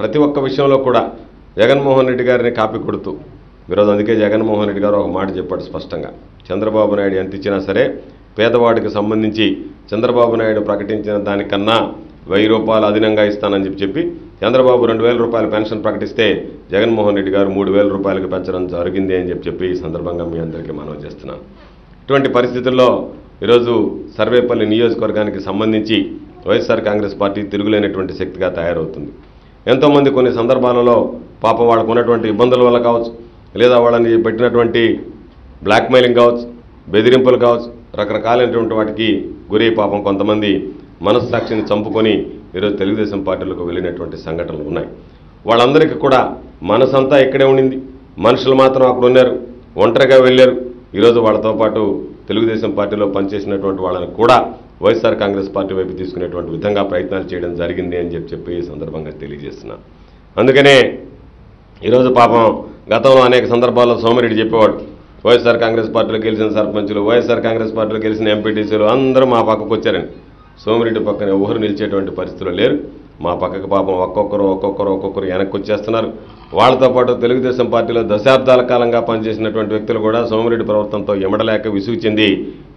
ప్రతి ఒక్క విషయంలో కూడా జగన్మోహన్ రెడ్డి గారిని కాపీ కొడుతూ ఈరోజు అందుకే జగన్మోహన్ రెడ్డి గారు ఒక మాట చెప్పాడు స్పష్టంగా. చంద్రబాబు నాయుడు ఎంత ఇచ్చినా సరే పేదవాడికి సంబంధించి చంద్రబాబు నాయుడు ప్రకటించిన దానికన్నా వెయ్యి రూపాయలు అదనంగా ఇస్తానని చెప్పి చెప్పి చంద్రబాబు రెండు వేల రూపాయల పెన్షన్ ప్రకటిస్తే జగన్మోహన్ రెడ్డి గారు మూడు వేల రూపాయలకు పెంచడం జరిగింది అని చెప్పి చెప్పి ఈ సందర్భంగా మీ అందరికీ మనవి చేస్తున్నాను. ఇటువంటి పరిస్థితుల్లో ఈరోజు సర్వేపల్లి నియోజకవర్గానికి సంబంధించి వైఎస్ఆర్ కాంగ్రెస్ పార్టీ తిరుగులేనటువంటి శక్తిగా తయారవుతుంది. ఎంతోమంది కొన్ని సందర్భాలలో పాపం వాళ్ళకు ఉన్నటువంటి ఇబ్బందుల వల్ల కావచ్చు లేదా వాళ్ళని పెట్టినటువంటి బ్లాక్మెయిలింగ్ కావచ్చు బెదిరింపులు కావచ్చు రకరకాలైనటువంటి వాటికి గురై పాపం కొంతమంది మనస్సాక్షిని చంపుకొని ఈరోజు తెలుగుదేశం పార్టీలకు వెళ్ళినటువంటి సంఘటనలు ఉన్నాయి. వాళ్ళందరికీ కూడా మనసంతా ఇక్కడే ఉండింది. మనుషులు మాత్రం అక్కడ ఉన్నారు ఒంటరిగా వెళ్ళారు. ఈరోజు వాళ్ళతో పాటు తెలుగుదేశం పార్టీలో పనిచేసినటువంటి వాళ్ళని కూడా వైఎస్ఆర్ కాంగ్రెస్ పార్టీ వైపు తీసుకునేటువంటి విధంగా ప్రయత్నాలు చేయడం జరిగింది అని చెప్పి చెప్పి ఈ సందర్భంగా తెలియజేస్తున్నాను అందుకనే ఈరోజు పాపం గతంలో అనేక సందర్భాల్లో సోమిరెడ్డి చెప్పేవాడు వైఎస్ఆర్ కాంగ్రెస్ పార్టీలో గెలిచిన సర్పంచులు వైఎస్ఆర్ కాంగ్రెస్ పార్టీలో గెలిచిన ఎంపీటీసీలు అందరూ మా పక్కకు వచ్చారని. సోమిరెడ్డి పక్కన ఎవరు నిలిచేటువంటి పరిస్థితులు లేరు. మా పక్కకు పాపం ఒక్కొక్కరు ఒక్కొక్కరు ఒక్కొక్కరు వెనక్కి వచ్చేస్తున్నారు వాళ్ళతో పాటు తెలుగుదేశం పార్టీలో దశాబ్దాల కాలంగా పనిచేసినటువంటి వ్యక్తులు కూడా సోమిరెడ్డి ప్రవర్తనతో ఎమడలేక విసుగు చెంది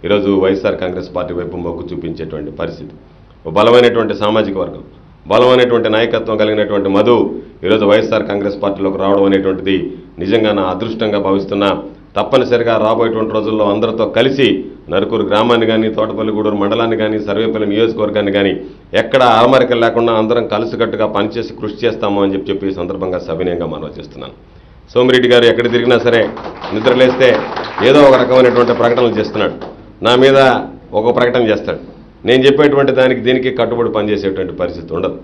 ఈరోజు వైఎస్ఆర్ కాంగ్రెస్ పార్టీ వైపు మొగ్గు చూపించేటువంటి పరిస్థితి. బలమైనటువంటి సామాజిక వర్గం బలమైనటువంటి నాయకత్వం కలిగినటువంటి మధు ఈరోజు వైఎస్ఆర్ కాంగ్రెస్ పార్టీలోకి రావడం అనేటువంటిది నిజంగా నా అదృష్టంగా భావిస్తున్నా. తప్పనిసరిగా రాబోయేటువంటి రోజుల్లో అందరితో కలిసి నరుకూరు గ్రామాన్ని కానీ తోటపల్లి గూడూరు మండలాన్ని కానీ సర్వేపల్లి నియోజకవర్గాన్ని కానీ ఎక్కడ అరమరికలు లేకుండా అందరం కలిసికట్టుగా పనిచేసి కృషి చేస్తాము అని చెప్పి చెప్పి సందర్భంగా సవినయంగా మనవి చేస్తున్నాను. సోమిరెడ్డి గారు ఎక్కడ తిరిగినా సరే నిద్రలేస్తే ఏదో ఒక రకమైనటువంటి ప్రకటనలు చేస్తున్నాడు. నా మీద ఒక ప్రకటన చేస్తాడు. నేను చెప్పేటువంటి దానికి దీనికి కట్టుబడి పనిచేసేటువంటి పరిస్థితి ఉండదు.